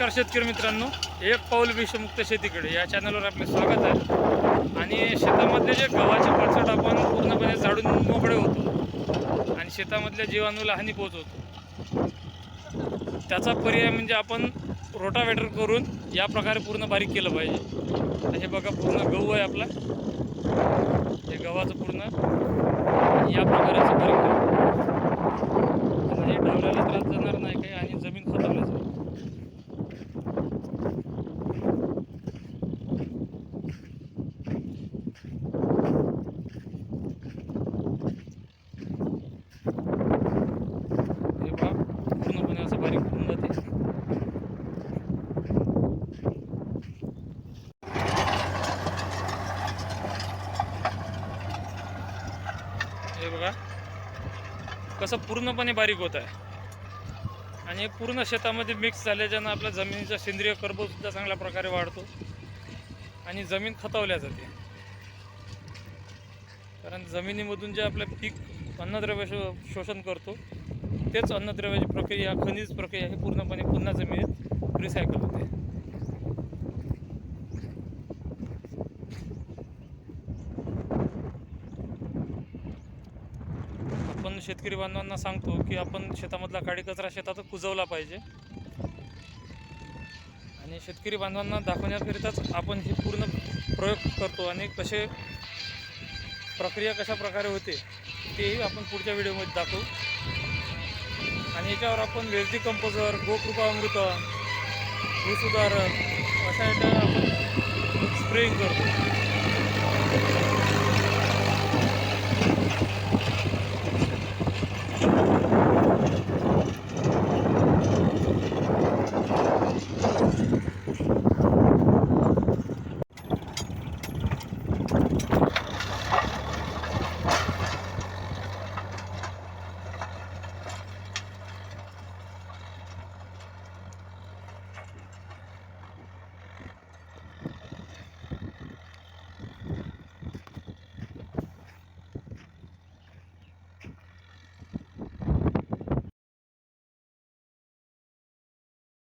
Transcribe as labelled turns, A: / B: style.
A: नमस्कार शेतकरी मित्रांनो एक पाऊल विषमुक्त शेतीकडे. या चॅनलवर आपले स्वागत आहे. आणि शेतामधले जे गव्हाचे पडसट आपण पूर्णपणे झाडून मोकळे होतो आणि शेतामधल्या जीवाणूला हानी पोहोचवतो. त्याचा पर्याय म्हणजे आपण रोटावेटर करून या प्रकारे पूर्ण बारीक केलं पाहिजे. हे बघा पूर्ण गहू आहे आपला. हे गव्हाचं पूर्ण. या प्रकारे असं बारीक करू हे डवल्याला त्रास जाणार नाही काही आणि जमीन खतमल्याच नाही हे पहा पूर्णपणे असं बारीक होऊन जाते हे बघा. कसं पूर्णपणे बारीक होत आहे. आणि पूर्ण शेतामध्ये मिक्स झाल्याच्यानं आपल्या जमिनीचा सेंद्रिय कर्बसुद्धा चांगल्या प्रकारे वाढतो. आणि जमीन खतावल्या जाते. कारण जमिनीमधून जे आपलं पीक अन्नद्रव्य शो शोषण करतो तेच अन्नद्रव्याची प्रक्रिया खनिज प्रक्रिया ही पूर्णपणे पुन्हा जमिनीत रिसायकल होते आपण शेतकरी बांधवांना सांगतो की आपण शेतामधला काडी कचरा शेतातच कुजवला पाहिजे. आणि शेतकरी बांधवांना दाखवण्याकरिताच आपण हे पूर्ण प्रयोग करतो आणि कसे प्रक्रिया कशा प्रकारे होते तेही आपण पुढच्या व्हिडिओमध्ये दाखवू. आणि याच्यावर आपण वेल्दी कंपोजर गोकृपा अमृत भूसुधारक अशा याच्या आपण स्प्रेइंग करतो.